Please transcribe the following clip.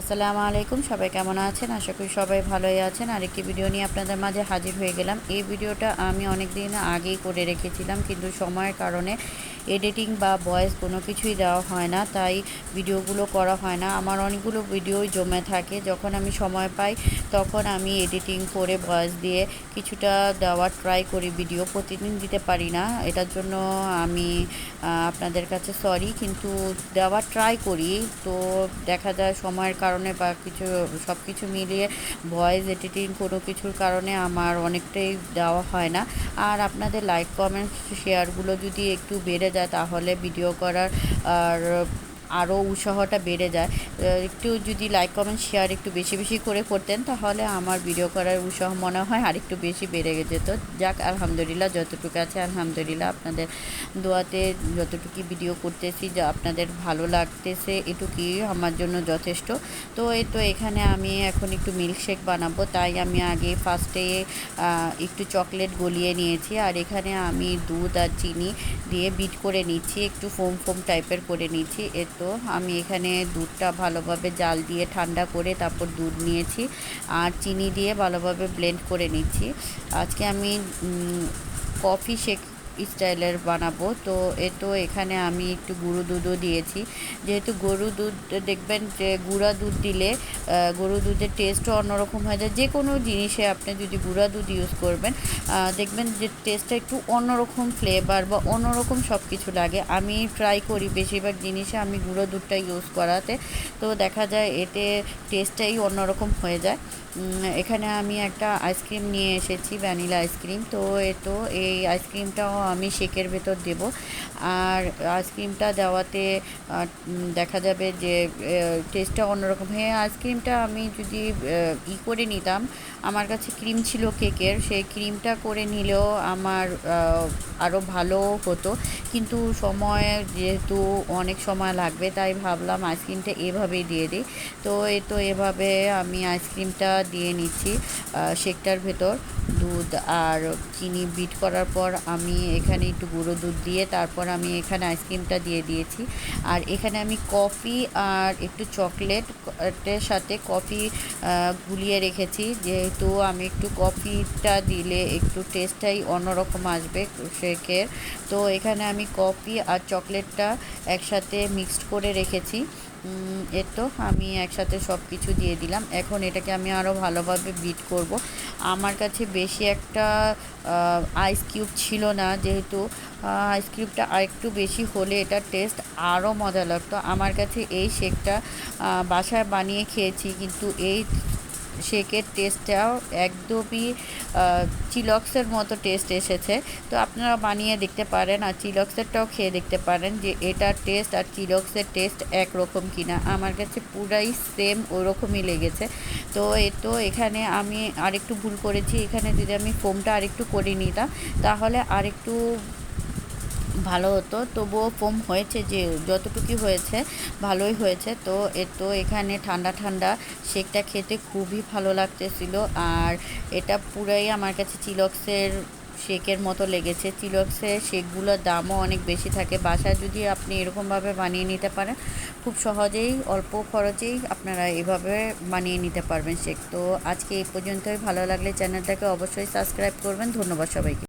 আসসালামু আলাইকুম, সবাই কেমন আছেন? আশা করি সবাই ভালোই আছেন। আরেকটি ভিডিও নিয়ে আপনাদের মাঝে হাজির হয়ে গেলাম। এই ভিডিওটা আমি অনেক দিন আগেই করে রেখেছিলাম, কিন্তু সময়ের কারণে এডিটিং বা ভয়েস কোনো কিছুই দেওয়া হয় না, তাই ভিডিওগুলো করা হয় না। আমার অনেকগুলো ভিডিওই জমে থাকে। যখন আমি সময় পাই, তখন আমি এডিটিং করে ভয়েস দিয়ে কিছুটা দেওয়ার ট্রাই করি ভিডিও প্রতিদিন দিতে পারি না। এটার জন্য আমি আপনাদের কাছে সরি কিন্তু দেওয়ার ট্রাই করি। তো দেখা যায় সময়ের কারণে বা কিছু সব কিছু মিলিয়ে ভয়েস এডিটিং কোনো কিছুর কারণে আমার অনেকটাই দেওয়া হয় না। আর আপনাদের লাইক কমেন্টস শেয়ারগুলো যদি একটু বেড়ে যায় তাহলে ভিডিও করার আর আরও উৎসাহটা বেড়ে যায়। একটু যদি লাইক কমেন্ট শেয়ার একটু বেশি বেশি করে করতেন, তাহলে আমার ভিডিও করার উৎসাহ মনে হয় আর একটু বেশি বেড়ে যেত। যাক, আলহামদুলিল্লাহ, যতটুকু আছে, আলহামদুলিল্লাহ আপনাদের দোয়াতে যতটুকু ভিডিও করতেছি, যা আপনাদের ভালো লাগতেছে, এটুকুই আমার জন্য যথেষ্ট। তো এই তো এখানে আমি এখন একটু মিল্কশেক বানাবো, তাই আমি আগে ফার্স্টে একটু চকলেট গলিয়ে নিয়েছি, আর এখানে আমি দুধ আর চিনি দিয়ে বিট করে নিচ্ছি, একটু ফোম ফোম টাইপের করে নিচ্ছি। এর তো আমি এখানে দুধটা ভালোভাবে জাল দিয়ে ঠান্ডা করে তারপর দুধ নিয়েছি আর চিনি দিয়ে ভালোভাবে ব্লেন্ড করে নিচ্ছি। আজকে আমি কফি শেক স্টাইলের বানাবো। তো এ তো এখানে আমি একটু গুঁড়ো দুধও দিয়েছি। যেহেতু গরু দুধ দেখবেন যে গুঁড়া দুধ দিলে গরু দুধের টেস্টও অন্যরকম হয়ে যায়। যে কোনো জিনিসে আপনি যদি গুঁড়া দুধ ইউজ করবেন দেখবেন যে টেস্টটা একটু অন্যরকম ফ্লেভার বা অন্যরকম সব কিছু লাগে। আমি ট্রাই করি বেশিরভাগ জিনিসে আমি গুঁড়ো দুধটা ইউজ করাতে। তো দেখা যায় এতে টেস্টটাই অন্যরকম হয়ে যায়। এখানে আমি একটা আইসক্রিম নিয়ে এসেছি ভ্যানিলা আইসক্রিম তো এ তো এই আইসক্রিমটাও আমি শেকের ভেতর দেব। আর আইসক্রিমটা দেওয়াতে দেখা যাবে যে টেস্টটা অন্যরকম। হয়ে, আইসক্রিমটা আমি যদি ই করে নিতাম, আমার কাছে ক্রিম ছিল কেকের, সেই ক্রিমটা করে নিলেও আমার আরও ভালো হতো। কিন্তু সময় যেহেতু অনেক সময় লাগবে, তাই ভাবলাম আইসক্রিমটা এভাবেই দিয়ে দিই। তো এ তো এভাবে আমি আইসক্রিমটা দিয়ে নিচ্ছি শেকটার ভেতর। দুধ আর চিনি বিট করার পর আমি এখানে একটু গুঁড়ো দুধ দিয়ে তারপর আমি এখানে আইসক্রিমটা দিয়ে দিয়েছি। আর এখানে আমি কফি আর একটু চকলেটের সাথে কফি গুলিয়ে রেখেছি। যেহেতু আমি একটু কফিটা দিলে একটু টেস্টটাই অন্যরকম আসবে শেকের তো এখানে আমি কফি আর চকলেটটা একসাথে মিক্সড করে রেখেছি। এর তো আমি একসাথে সব কিছু দিয়ে দিলাম। এখন এটাকে আমি আরও ভালোভাবে বিট করব। আমার কাছে বেশি একটা আইস কিউব ছিল না, যেহেতু আইস কিউবটা আরেকটু বেশি হলে এটার টেস্ট আরও মজা লাগতো। আমার কাছে এই শেকটা বাসায় বানিয়ে খেয়েছি, কিন্তু এই শেকের টেস্টটাও একদমই চিলক্সের মতো টেস্ট এসেছে। তো আপনারা বানিয়ে দেখতে পারেন আর চিলক্সেরটাও খেয়ে দেখতে পারেন যে এটার টেস্ট আর চিলক্সের টেস্ট একরকম কিনা। আমার কাছে পুরাই সেম ওরকমই লেগেছে। তো এ, তো এখানে আমি আরেকটু ভুল করেছি। এখানে যদি আমি ফোমটা আরেকটু করে নিতাম, তাহলে আরেকটু ভালো হতো। তবুও ফোম হয়েছে যে যতটুকু হয়েছে, ভালোই হয়েছে। তো তো এখানে ঠান্ডা ঠান্ডা শেকটা খেতে খুবই ভালো লাগতেছিল। আর এটা পুরাই আমার কাছে চিলক্সের শেকের মতো লেগেছে। চিলক্সের শেকগুলোর দামও অনেক বেশি থাকে। বাসায় যদি আপনি এরকমভাবে বানিয়ে নিতে পারেন, খুব সহজেই, অল্প খরচেই আপনারা এভাবে বানিয়ে নিতে পারবেন শেক। তো আজকে এই পর্যন্তই। ভালো লাগলে চ্যানেলটাকে অবশ্যই সাবস্ক্রাইব করবেন। ধন্যবাদ সবাইকে।